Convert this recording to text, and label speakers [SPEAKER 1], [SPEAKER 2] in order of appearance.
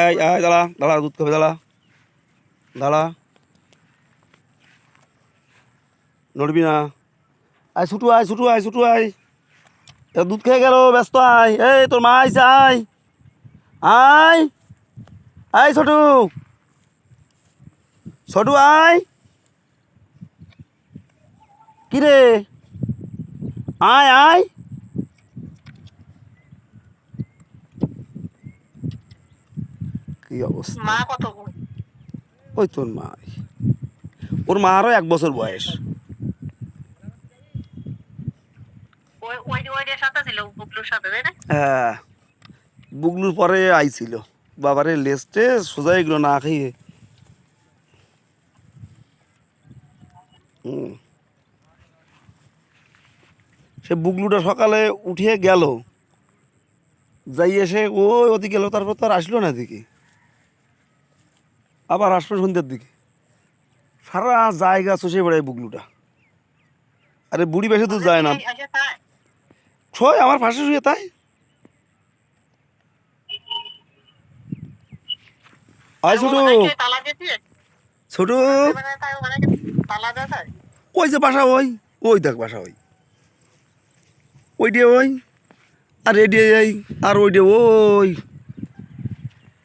[SPEAKER 1] এই
[SPEAKER 2] এই দাঁড়া দাঁড়া দুধ খাবে দাঁড়া দাঁড়া নড়বি না আয় ছুটু আয় ছুটু আয় ছুটু আয় এ দুধ খেয়ে গেল, ব্যস্ত আয়। এই, তোর মা আইছে, আয়। আয়। আয়, ছোটু। ছোটু, আয়। কি আয় আয়। কি অবস্থা?
[SPEAKER 1] মা কত
[SPEAKER 2] ওই তোর মা ওর মা আরও এক বছর বয়স। হ্যাঁ। বুগলুর পরে আইছিল। বাবারে লেস্টে সোজা এগুলো না খাইয়ে হুম। সে বুগলুটা সকালে উঠিয়ে গেল। যাই এসে ও ওদিকে গেল তারপর তো আর আসলো না দিকে আবার আসলো সন্ধ্যের দিকে। সারা জায়গা চষে বেড়ায় বুগলুটা। আরে বুড়ি বেশি তো যায় না।
[SPEAKER 1] আসে তাই?
[SPEAKER 2] ছয় আমার পাশে শুয়ে তাই। আয় ছোটু। ছোটু। ওই যে বাসা ওই ওই দেখ বাসা ওই। ওই দিয়ে ওই আর রেডি যাই আর ওই দিয়ে ওই।